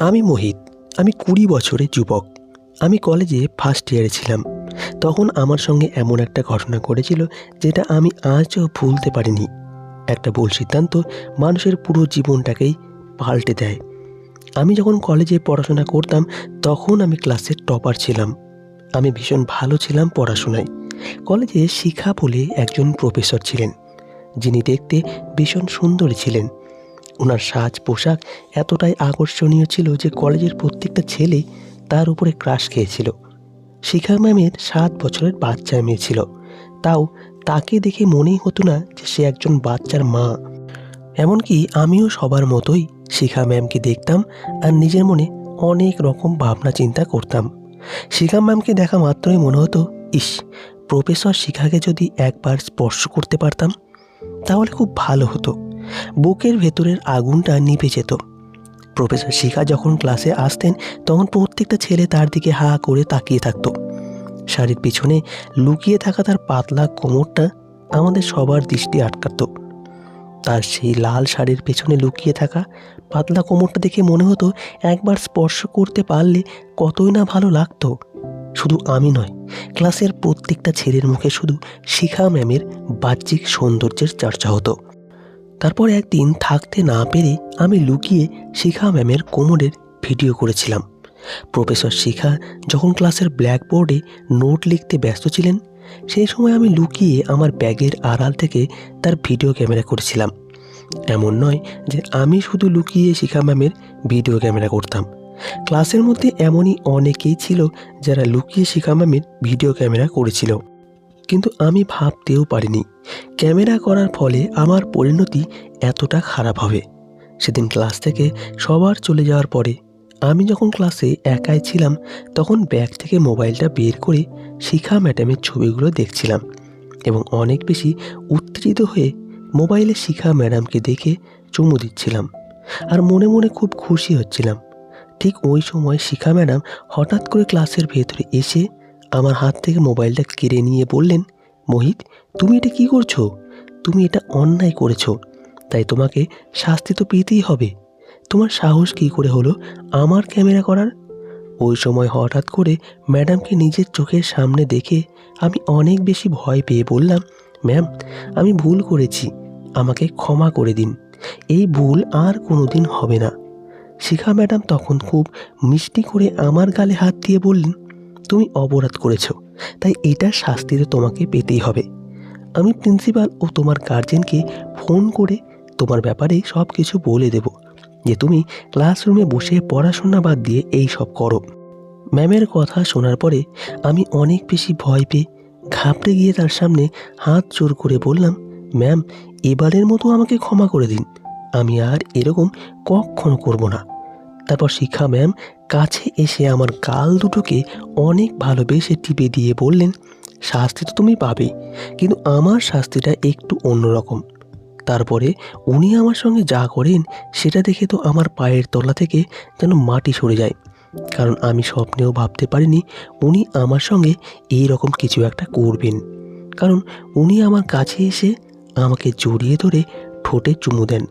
আমি মোহিত। আমি কুড়ি বছরের যুবক। আমি কলেজে ফার্স্ট ইয়ারে ছিলাম। তখন আমার সঙ্গে এমন একটা ঘটনা ঘটেছিল যেটা আমি আজও ভুলতে পারিনি। একটা ভুল সিদ্ধান্ত মানুষের পুরো জীবনটাকেই পাল্টে দেয়। আমি যখন কলেজে পড়াশোনা করতাম, তখন আমি ক্লাসের টপার ছিলাম। আমি ভীষণ ভালো ছিলাম পড়াশোনায়। কলেজে শিখা বলে একজন প্রফেসর ছিলেন। যিনি দেখতে ভীষণ সুন্দরী ছিলেন। ওনার সাজ পোশাক এতটাই আকর্ষণীয় ছিল যে কলেজের প্রত্যেকটা ছেলে তার উপরে ক্রাশ খেয়েছিল। শিখা ম্যামের সাত বছরের বাচ্চা মেয়ে ছিল। তাও তাকে দেখে মনেই হতো না যে সে একজন বাচ্চার মা। এমনকি আমিও সবার মতোই শিখা ম্যামকে দেখতাম আর নিজের মনে অনেক রকম ভাবনা চিন্তা করতাম। শিখা ম্যামকে দেখা মাত্রই মনে হতো, ইস, প্রফেসর শিখাকে যদি একবার স্পর্শ করতে পারতাম, তাহলে খুব ভালো হতো। বুকের ভেতরের আগুনটা নিভে যেত। প্রফেসর শিখা যখন ক্লাসে আসতেন, তখন প্রত্যেকটা ছেলে তার দিকে হা করে তাকিয়ে থাকতো। শাড়ির পিছনে লুকিয়ে থাকা তার পাতলা কোমরটা আমাদের সবার দৃষ্টি আটকাতো। তার সেই লাল শাড়ির পেছনে লুকিয়ে থাকা পাতলা কোমরটা দেখে মনে হতো, একবার স্পর্শ করতে পারলে কতই না ভালো লাগতো। শুধু আমি নয়, ক্লাসের প্রত্যেকটা ছেলের মুখে শুধু শিখা ম্যামের বাহ্যিক সৌন্দর্যের চর্চা হতো। তারপর একদিন থাকতে না পেরে আমি লুকিয়ে শিখা ম্যামের কোমরের ভিডিও করেছিলাম। প্রফেসর শিখা যখন ক্লাসের ব্ল্যাকবোর্ডে নোট লিখতে ব্যস্ত ছিলেন, সেই সময় আমি লুকিয়ে আমার ব্যাগের আড়াল থেকে তার ভিডিও ক্যামেরা করেছিলাম। এমন নয় যে আমি শুধু লুকিয়ে শিখা ম্যামের ভিডিও ক্যামেরা করতাম। ক্লাসের মধ্যে এমনই অনেকেই ছিল যারা লুকিয়ে শিখা ম্যামের ভিডিও ক্যামেরা করেছিল। কিন্তু আমি ভাবতেও পারিনি ক্যামেরা করার ফলে আমার পরিণতি এতটা খারাপ হবে। সেদিন ক্লাস থেকে সবার চলে যাওয়ার পরে আমি যখন ক্লাসে একাই ছিলাম, তখন ব্যাগ থেকে মোবাইলটা বের করে শিখা ম্যাডামের ছবিগুলো দেখছিলাম এবং অনেক বেশি উত্তেজিত হয়ে মোবাইলে শিখা ম্যাডামকে দেখে চুমু দিচ্ছিলাম আর মনে মনে খুব খুশি হচ্ছিলাম। ঠিক ওই সময় শিখা ম্যাডাম হঠাৎ করে ক্লাসের ভেতরে এসে আমার হাত থেকে মোবাইলটা কেড়ে নিয়ে বললেন মোহিত, তুমি এটা কি করছ? তুমি এটা অন্যায় করেছ। তাই তোমাকে শাস্তি তো পেতেই হবে। তোমার সাহস কী করে হলো আমার ক্যামেরা করার? ওই সময় হঠাৎ করে ম্যাডামকে নিজের চোখের সামনে দেখে আমি অনেক বেশি ভয় পেয়ে বললাম, ম্যাম, আমি ভুল করেছি। আমাকে ক্ষমা করে দিন। এই ভুল আর কোনো দিন হবে না। শিখা ম্যাডাম তখন খুব মিষ্টি করে আমার গালে হাত দিয়ে বললেন, তুমি অপরাধ করেছ। তাই এটার শাস্তি তো তোমাকে পেতেই হবে। আমি প্রিন্সিপাল ও তোমার গার্জেনকে ফোন করে তোমার ব্যাপারে সব কিছু বলে দেব যে তুমি ক্লাসরুমে বসে পড়াশোনা বাদ দিয়ে এই সব করো। ম্যামের কথা শোনার পরে আমি অনেক বেশি ভয় পেয়ে ঘাবড়ে গিয়ে তার সামনে হাত জোর করে বললাম, ম্যাম, এবারের মতো আমাকে ক্ষমা করে দিন। আমি আর এরকম কখনো করব না। তারপর শিক্ষা ম্যাম, কাছে এসে আমার গাল দুটোকে অনেক ভালোবেসে টিপে দিয়ে বললেন, শাস্তি তো তুমি পাবেই কিন্তু আমার শাস্তিটা একটু অন্যরকম। তারপরে উনি আমার সঙ্গে যা করেন, সেটা দেখে তো আমার পায়ের তলা থেকে যেন মাটি সরে যায়। কারণ আমি স্বপ্নেও ভাবতে পারিনি উনি আমার সঙ্গে এই রকম কিছু একটা করবেন। কারণ উনি আমার কাছে এসে আমাকে জড়িয়ে ধরে ঠোঁটে চুমু দেন।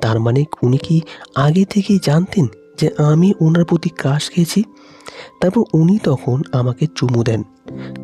তার মানে উনি কি আগে থেকেই জানতেন যে আমি ওনার প্রতি ক্রাশ খেয়েছি, তারপর উনি তখন আমাকে চুমু দেন।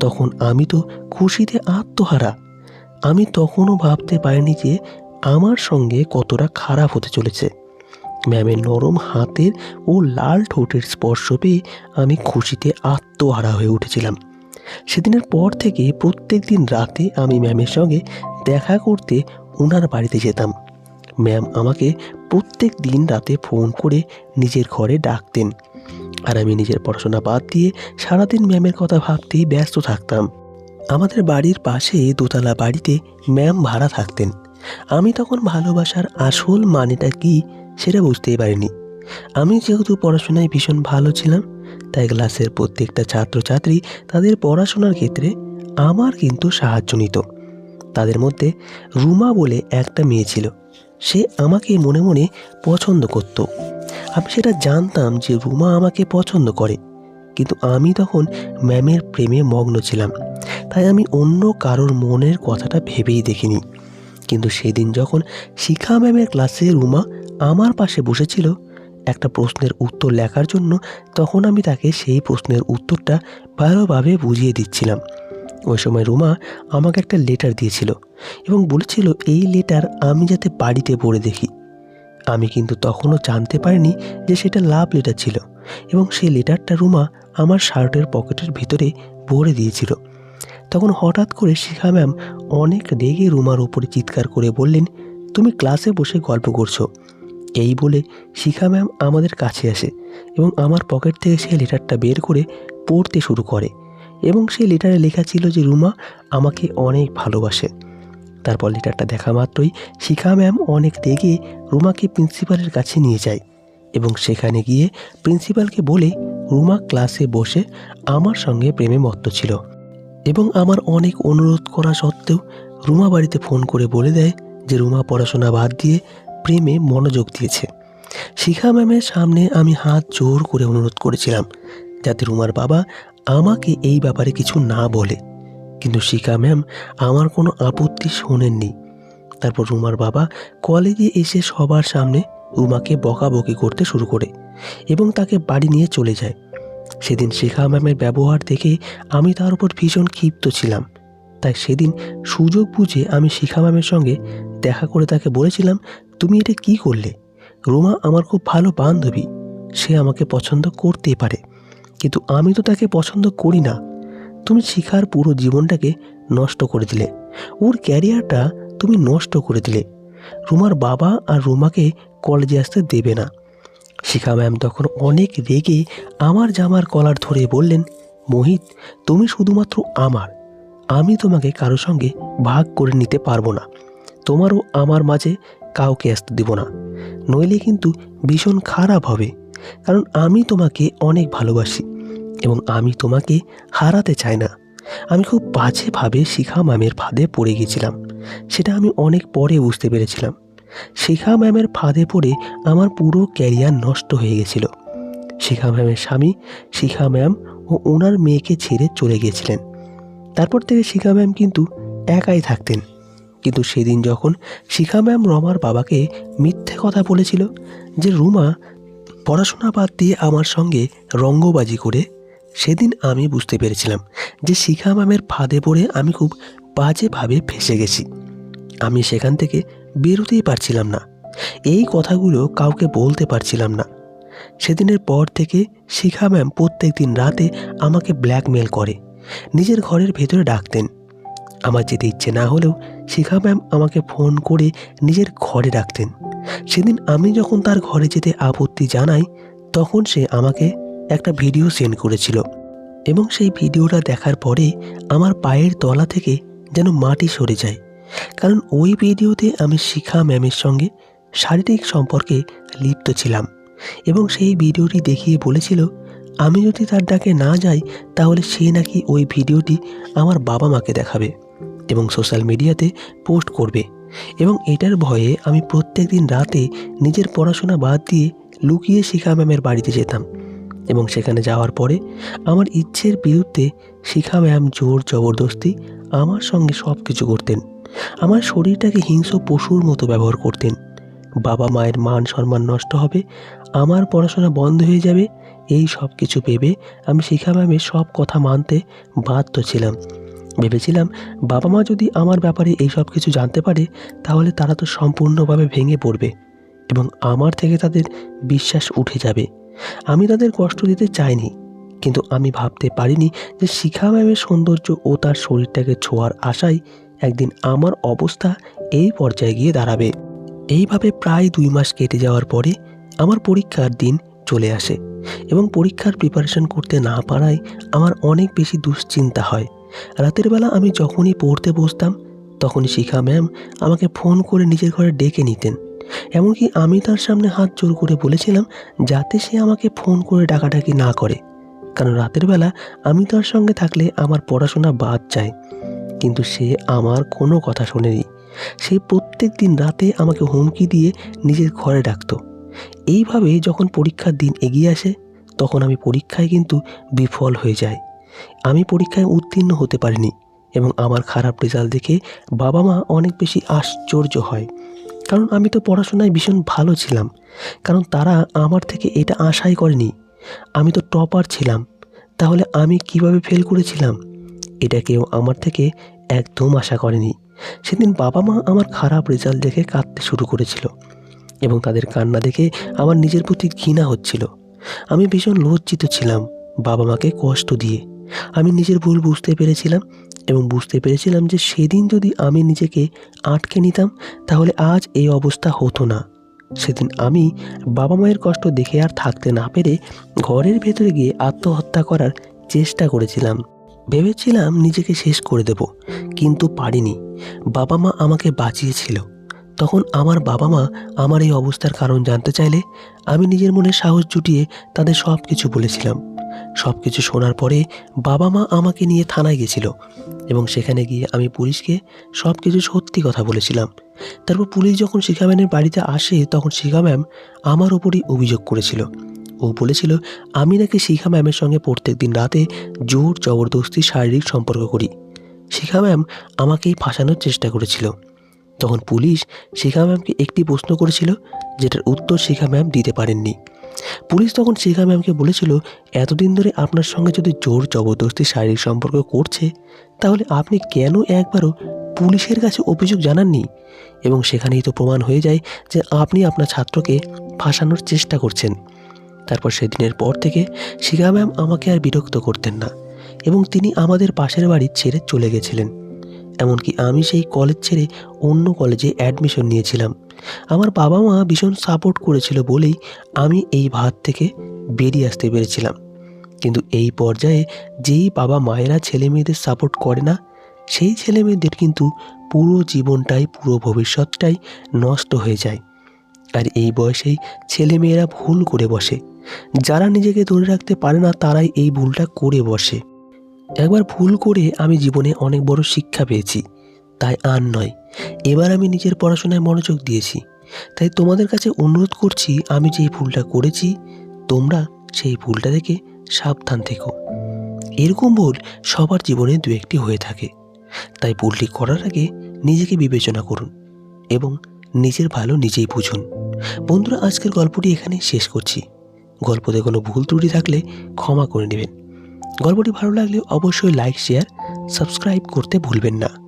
তখন আমি তো খুশিতে আত্মহারা। আমি তখনও ভাবতে পারিনি যে আমার সঙ্গে কতটা খারাপ হতে চলেছে। ম্যামের নরম হাতের ও লাল ঠোঁটের স্পর্শ পেয়ে আমি খুশিতে আত্মহারা হয়ে উঠেছিলাম। সেদিনের পর থেকে প্রত্যেক দিন রাতে আমি ম্যামের সঙ্গে দেখা করতে ওনার বাড়িতে যেতাম। ম্যাম আমাকে প্রত্যেক দিন রাতে ফোন করে নিজের ঘরে ডাকতেন। আর আমি নিজের পড়াশোনা বাদ দিয়ে সারাদিন ম্যামের কথা ভাবতেই ব্যস্ত থাকতাম। আমাদের বাড়ির পাশে দোতলা বাড়িতে ম্যাম ভাড়া থাকতেন। আমি তখন ভালোবাসার আসল মানেটা কি সেটা বুঝতেই পারিনি। আমি যেহেতু পড়াশোনায় ভীষণ ভালো ছিলাম, তাই ক্লাসের প্রত্যেকটা ছাত্রছাত্রী তাদের পড়াশোনার ক্ষেত্রে আমার কিন্তু সাহায্য নিত। তাদের মধ্যে রুমা বলে একটা মেয়ে ছিল। সে আমাকে মনে মনে পছন্দ করত। আমি সেটা জানতাম যে রুমা আমাকে পছন্দ করে। কিন্তু আমি তখন ম্যামের প্রেমে মগ্ন ছিলাম। তাই আমি অন্য কারোর মনের কথাটা ভেবেই দেখিনি। কিন্তু সেদিন যখন শিখা ম্যামের ক্লাসে রুমা আমার পাশে বসেছিল একটা প্রশ্নের উত্তর লেখার জন্য, তখন আমি তাকে সেই প্রশ্নের উত্তরটা ভালোভাবে বুঝিয়ে দিচ্ছিলাম। ওই সময় রুমা আমাকে একটা লেটার দিয়েছিল। এবং বলেছিল, এই লেটার আমি যাতে বাড়িতে পড়ে দেখি। আমি কিন্তু তখনও জানতে পারিনি যে সেটা লাভ লেটার ছিল এবং সেই লেটারটা রুমা আমার শার্টের পকেটের ভিতরে ভরে দিয়েছিল। তখন হঠাৎ করে শিখা ম্যাম অনেক রেগে রুমার উপরে চিৎকার করে বললেন, তুমি ক্লাসে বসে গল্প করছ। এই বলে শিখা ম্যাম আমাদের কাছে আসে এবং আমার পকেট থেকে সেই লেটারটা বের করে পড়তে শুরু করে এবং সেই লেটারে লেখা ছিল যে, রুমা, আমাকে অনেক ভালোবাসে। তারপর লেটারটা দেখা মাত্রই শিখা ম্যাম অনেক রেগে রুমাকে প্রিন্সিপালের কাছে নিয়ে যায় এবং সেখানে গিয়ে প্রিন্সিপালকে বলে, রুমা ক্লাসে বসে আমার সঙ্গে প্রেমে মত্ত ছিল এবং আমার অনেক অনুরোধ করা সত্ত্বেও রুমা বাড়িতে ফোন করে বলে দেয় যে রুমা পড়াশোনা বাদ দিয়ে প্রেমে মনোযোগ দিয়েছে। শিখা ম্যামের সামনে আমি হাত জোর করে অনুরোধ করেছিলাম যাতে রুমার বাবা আমাকে এই ব্যাপারে কিছু না বলে। কিন্তু শিখা ম্যাম, আমার কোনো আপত্তি শোনেননি। তারপর রুমার বাবা কলেজে এসে সবার সামনে রুমাকে বকাবকি করতে শুরু করে এবং তাকে বাড়ি নিয়ে চলে যায়। সেদিন শিখা ম্যামের ব্যবহার দেখে আমি তার উপর ভীষণ ক্ষিপ্ত ছিলাম। তাই সেদিন সুযোগ বুঝে আমি শিখা ম্যামের সঙ্গে দেখা করে তাকে বলেছিলাম, তুমি এটা কি করলে? রুমা আমার খুব ভালো বান্ধবী। সে আমাকে পছন্দ করতেই পারে। কিন্তু আমি তো তাকে পছন্দ করি না। তুমি শিখার পুরো জীবনটাকে নষ্ট করে দিলে। ওর ক্যারিয়ারটা তুমি নষ্ট করে দিলে। রুমার বাবা আর রুমাকে কলেজে আসতে দেবে না। শিখা ম্যাম তখন অনেক রেগে আমার জামার কলার ধরে বললেন, মোহিত, তুমি শুধুমাত্র আমার। আমি তোমাকে কারও সঙ্গে ভাগ করে নিতে পারব না। তোমারও আমার মাঝে কাউকে আসতে দিব না। নইলে কিন্তু ভীষণ খারাপ হবে। কারণ আমি তোমাকে অনেক ভালোবাসি। এবং আমি তোমাকে হারাতে চাই না। আমি খুব বাজেভাবে শিখা ম্যামের ফাঁদে পড়ে গেছিলাম সেটা আমি অনেক পরে বুঝতে পেরেছিলাম। শিখা ম্যামের ফাঁদে পড়ে আমার পুরো ক্যারিয়ার নষ্ট হয়ে গেছিল। শিখা ম্যামের স্বামী, শিখা ম্যাম ও ওনার মেয়েকে ছেড়ে চলে গিয়েছিলেন। তারপর থেকে শিখা ম্যাম কিন্তু একাই থাকতেন। কিন্তু সেদিন যখন শিখা ম্যাম রমার বাবাকে মিথ্যে কথা বলেছিল যে, রুমা, পড়াশোনা বাদ দিয়ে আমার সঙ্গে রঙ্গবাজি করে সেদিন আমি বুঝতে পেরেছিলাম যে শিখা ম্যামের ফাঁদে পড়ে আমি খুব বাজেভাবে ফেসে গেছি। আমি সেখান থেকে বেরোতেই পারছিলাম না। এই কথাগুলো কাউকে বলতে পারছিলাম না। সেদিনের পর থেকে শিখা ম্যাম প্রত্যেক দিন রাতে আমাকে ব্ল্যাকমেল করে, নিজের ঘরের ভেতরে ডাকতেন। আমার যেতে ইচ্ছে না হলেও শিখা ম্যাম আমাকে ফোন করে নিজের ঘরে ডাকতেন। সেদিন আমি যখন তার ঘরে যেতে আপত্তি জানাই, তখন সে আমাকে একটা ভিডিও সেন্ড করেছিল এবং সেই ভিডিওটা দেখার পরে আমার পায়ের তলা থেকে যেন মাটি সরে যায়। কারণ ওই ভিডিওতে আমি শিখা ম্যামের সঙ্গে শারীরিক সম্পর্কে লিপ্ত ছিলাম এবং সেই ভিডিওটি দেখিয়ে বলেছিল, আমি যদি তার ডাকে না যাই, তাহলে সে নাকি ওই ভিডিওটি আমার বাবা মাকে দেখাবে এবং সোশ্যাল মিডিয়াতে পোস্ট করবে এবং এটার ভয়ে আমি প্রত্যেক দিন রাতে নিজের পড়াশোনা বাদ দিয়ে লুকিয়ে শিখা ম্যামের বাড়িতে যেতাম। এবং সেখানে যাওয়ার পরে আমার ইচ্ছের বিরুদ্ধে শিখা ম্যাম জোর জবরদস্তি আমার সঙ্গে সব কিছু করতেন। আমার শরীরটাকে হিংস্র পশুর মতো ব্যবহার করতেন। বাবা মায়ের মান সম্মান নষ্ট হবে, আমার পড়াশোনা বন্ধ হয়ে যাবে, এই সব কিছু ভেবে আমি শিখা ম্যামের সব কথা মানতে বাধ্য ছিলাম। ভেবেছিলাম বাবা মা যদি আমার ব্যাপারে এই সব কিছু জানতে পারে, তাহলে তারা তো সম্পূর্ণভাবে ভেঙে পড়বে এবং আমার থেকে তাদের বিশ্বাস উঠে যাবে। আমি তাদের কষ্ট দিতে চাইনি, কিন্তু আমি ভাবতে পারিনি যে শিখা ম্যামের সৌন্দর্য ও তার শরীরটাকে ছোঁয়ার আশায় একদিন আমার অবস্থা এই পর্যায়ে গিয়ে দাঁড়াবে। এইভাবে প্রায় দুই মাস কেটে যাওয়ার পরে আমার পরীক্ষার দিন চলে আসে এবং পরীক্ষার প্রিপারেশন করতে না পারায় আমার অনেক বেশি দুশ্চিন্তা হয়। রাতের বেলা আমি যখনই পড়তে বসতাম, তখনই শিখা ম্যাম আমাকে ফোন করে নিজের ঘরে ডেকে নিতেন। এমনকি আমি তার সামনে হাত জোর করে বলেছিলাম যাতে সে আমাকে ফোন করে ডাকাডাকি না করে। কারণ রাতের বেলা আমি তার সঙ্গে থাকলে আমার পড়াশোনা বাদ যায়। কিন্তু সে আমার কোনো কথা শোনেনি। সে প্রত্যেক দিন রাতে আমাকে হুমকি দিয়ে নিজের ঘরে ডাকতো। এইভাবে যখন পরীক্ষার দিন এগিয়ে আসে, তখন আমি পরীক্ষায় কিন্তু বিফল হয়ে যাই। আমি পরীক্ষায় উত্তীর্ণ হতে পারিনি এবং আমার খারাপ রেজাল্ট দেখে বাবা মা অনেক বেশি আশ্চর্য হয়। কারণ আমি তো পড়াশোনায় ভীষণ ভালো ছিলাম। কারণ তারা আমার থেকে এটা আশাই করেনি। আমি তো টপার ছিলাম। তাহলে আমি কীভাবে ফেল করেছিলাম? এটা কেউ আমার থেকে একদম আশা করেনি। সেদিন বাবা মা আমার খারাপ রেজাল্ট দেখে কাঁদতে শুরু করেছিল এবং তাদের কান্না দেখে আমার নিজের প্রতি ঘৃণা হচ্ছিল। আমি ভীষণ লজ্জিত ছিলাম বাবা মাকে কষ্ট দিয়ে। আমি নিজের ভুল বুঝতে পেরেছিলাম এবং বুঝতে পেরেছিলাম যে সেদিন যদি আমি নিজেকে আটকে নিতাম, তাহলে আজ এই অবস্থা হতো না। সেদিন আমি বাবা মায়ের কষ্ট দেখে আর থাকতে না পেরে ঘরের ভেতরে গিয়ে আত্মহত্যা করার চেষ্টা করেছিলাম। ভেবেছিলাম নিজেকে শেষ করে দেব, কিন্তু পারিনি। বাবা মা আমাকে বাঁচিয়েছিল। তখন আমার বাবা মা আমার এই অবস্থার কারণ জানতে চাইলে আমি নিজের মনে সাহস জুটিয়ে তাদের সব কিছু বলেছিলাম। সব কিছু শোনার পরে বাবা মা আমাকে নিয়ে থানায় গেছিল এবং সেখানে গিয়ে আমি পুলিশকে সব কিছু সত্যি কথা বলেছিলাম। তারপর পুলিশ যখন শিখা ম্যামের বাড়িতে আসে, তখন শিখা ম্যাম আমার ওপরই অভিযোগ করেছিল। ও বলেছিল, আমি নাকি শিখা ম্যামের সঙ্গে প্রত্যেক দিন রাতে জোর জবরদস্তি শারীরিক সম্পর্ক করি। শিখা ম্যাম আমাকেই ফাঁসানোর চেষ্টা করেছিল। তখন পুলিশ শিখা ম্যামকে একটি প্রশ্ন করেছিল, যেটার উত্তর শিখা ম্যাম দিতে পারেননি। পুলিশ তখন শিখা ম্যামকে বলেছিল, এতদিন ধরে আপনার সঙ্গে যদি জোর জবরদস্তি শারীরিক সম্পর্ক করছে, তাহলে আপনি কেন একবারও পুলিশের কাছে অভিযোগ জানাননি? এবং সেখানেই তো প্রমাণ হয়ে যায় যে আপনি আপনার ছাত্রকে ফাঁসানোর চেষ্টা করছেন। তারপর সেদিনের পর থেকে শিখা ম্যাম আমাকে আর বিরক্ত করতেন না এবং তিনি আমাদের পাশের বাড়ি ছেড়ে চলে গেছিলেন। এমনকি আমি সেই কলেজ ছেড়ে অন্য কলেজে অ্যাডমিশন নিয়েছিলাম। আমার বাবা মা ভীষণ সাপোর্ট করেছিল বলেই আমি এই ভাত থেকে বেরিয়ে আসতে পেরেছিলাম। কিন্তু এই পর্যায়ে যেই বাবা মায়েরা ছেলে মেয়েদের সাপোর্ট করে না, সেই ছেলে মেয়েদের কিন্তু পুরো জীবনটাই, পুরো ভবিষ্যৎটাই নষ্ট হয়ে যায়। আর এই বয়সেই ছেলে মেয়েরা ভুল করে বসে। যারা নিজেকে ধরে রাখতে পারে না, তারাই এই ভুলটা করে বসে। একবার ভুল করে আমি জীবনে অনেক বড় শিক্ষা পেয়েছি। তাই আর নয়। এবার আমি নিজের পড়াশোনায় মনোযোগ দিয়েছি। তাই তোমাদের কাছে অনুরোধ করছি, আমি যেই ভুলটা করেছি, তোমরা সেই ভুলটা থেকে সাবধান থেকো। এরকম ভুল সবার জীবনে দু একটি হয়ে থাকে। তাই ভুলটি করার আগে নিজেকে বিবেচনা করুন এবং নিজের ভালো নিজেই বুঝুন। বন্ধুরা, আজকের গল্পটি এখানে শেষ করছি। গল্পতে কোনো ভুল ত্রুটি থাকলে ক্ষমা করে নেবেন। গল্পটি ভালো লাগলে অবশ্যই লাইক শেয়ার সাবস্ক্রাইব করতে ভুলবেন না।